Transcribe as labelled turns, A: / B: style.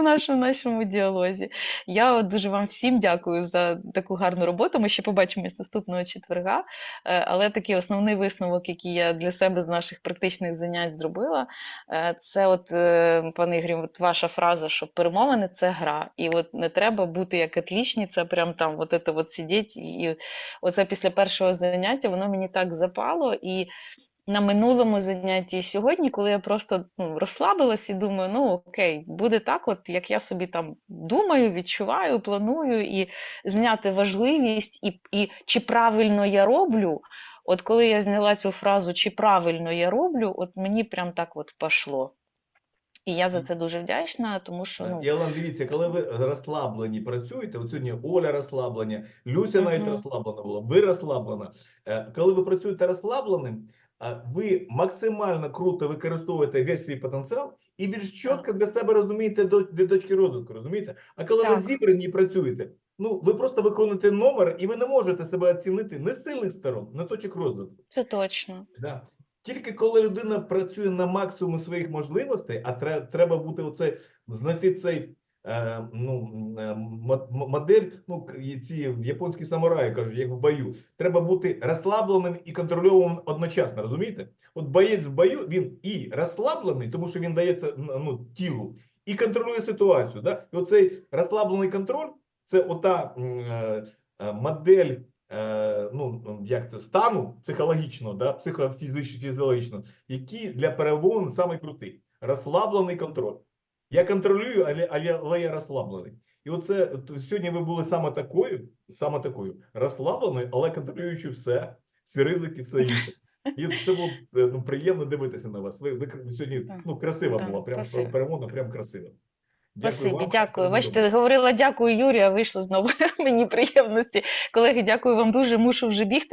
A: в нашому, нашому діалозі. Я дуже вам всім дякую за таку гарну роботу. Ми ще побачимось наступного четверга. Е, Але такий основний висновок, який я для себе з наших практичних занять зробила, е, це от, е, пане Ігорі, от ваша фраза, що перемовини це гра. І от не треба бути як отлічниця, прям там от це от сидіть. І оце після першого заняття воно мені так запало. І на минулому занятті і сьогодні, коли я просто ну, розслабилась і думаю, ну окей, буде так, от як я собі там думаю, відчуваю, планую, і зняти важливість, і, і чи правильно я роблю. От коли я зняла цю фразу, чи правильно я роблю, от мені прям так от пошло. І я за це дуже вдячна, тому що ну,
B: І Олен, дивіться, коли ви розслаблені працюєте, от сьогодні Оля розслаблена, Люся навіть
A: Мгм.
B: розслаблена була, ви розслаблена. Е, Коли ви працюєте розслабленим, ви максимально круто використовуєте весь свій потенціал і більш чітко для себе розумієте до, до точки розвитку, розумієте? А коли ви зібрані і працюєте, ну ви просто виконуєте номер і ви не можете себе оцінити не з сильних сторон, не точок розвитку.
A: це точно.
B: Да. Тільки коли людина працює на максимум своїх можливостей, а тре- треба бути оце, знайти цей ну, е, мо- мо- модель, ну ці японські самураї кажуть, як в бою. Треба бути розслабленим і контрольованим одночасно, розумієте? От боєць в бою він і розслаблений, тому що він дається ну, тілу, і контролює ситуацію. Да? І оцей розслаблений контроль це ота е, е, модель е, ну, як це, стану психологічного, да, психофізично, фізіологічного, які для перемовин крутий. Розслаблений контроль. Я контролюю, але, але, але я розслаблений. І оце сьогодні ви були саме такою, саме такою, розслабленою, але контролюючи все, всі ризики, все інше. І це було е, ну, приємно дивитися на вас. Ви, ви сьогодні
A: Так,
B: ну, красива
A: так,
B: була, прям
A: спасибо.
B: прям красива.
A: Спасибі,
B: вам.
A: дякую. Бачите, говорила дякую Юрію, а вийшло знову мені приємності. Колеги, дякую вам дуже. Мушу вже бігти.